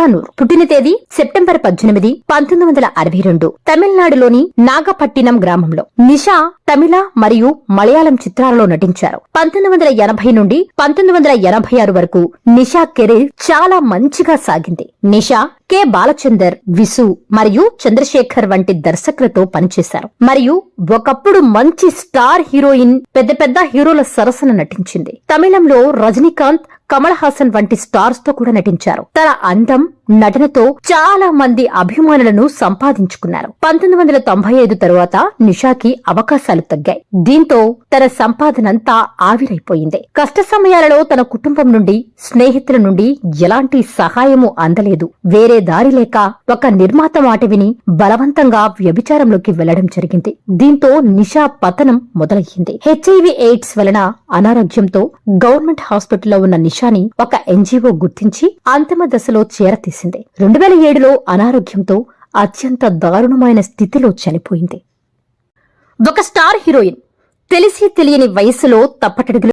తానూర్ పుట్టిన తేదీ సెప్టెంబర్ పద్దెనిమిది పంతొమ్మిది వందల అరవై రెండు. తమిళనాడులోని నాగపట్టినం గ్రామంలో నిషా తమిళ మరియు మలయాళం చిత్రాలలో నటించారు. పంతొమ్మిది వందల ఎనభై నుండి పంతొమ్మిది వందల ఎనభై ఆరు వరకు నిషా కెరీర్ చాలా మంచిగా సాగింది. నిషా కె. బాలచందర్ విసు మరియు చంద్రశేఖర్ వంటి దర్శకులతో పనిచేశారు. మరియు ఒకప్పుడు మంచి స్టార్ హీరోయిన్ పెద్ద పెద్ద హీరోల సరసన నటించింది. తమిళంలో రజనీకాంత్ కమల్ హాసన్ వంటి స్టార్స్తో కూడా నటించారు. తన అందం నటనతో చాలా మంది అభిమానులను సంపాదించుకున్నారు. పంతొమ్మిది వందల తొంభై ఐదు తరువాత నిషాకి అవకాశాలు తగ్గాయి. దీంతో తన సంపాదనంతా ఆవిరైపోయింది. కష్ట సమయాలలో తన కుటుంబం నుండి స్నేహితుల నుండి ఎలాంటి సహాయము అందలేదు. వేరే దారి లేక ఒక నిర్మాత మాట విని బలవంతంగా వ్యభిచారంలోకి వెళ్ళడం జరిగింది. దీంతో నిషా పతనం మొదలయ్యింది. హెచ్ఐవి ఎయిడ్స్ వలన అనారోగ్యంతో గవర్నమెంట్ హాస్పిటల్లో ఉన్న నిషాని ఒక ఎన్జీఓ గుర్తించి అంతిమ దశలో చేరతీసింది. రెండు వేల ఏడులో అనారోగ్యంతో అత్యంత దారుణమైన స్థితిలో చనిపోయింది. ఒక స్టార్ హీరోయిన్. తెలిసి తెలియని వయసులో తప్పటడుగులు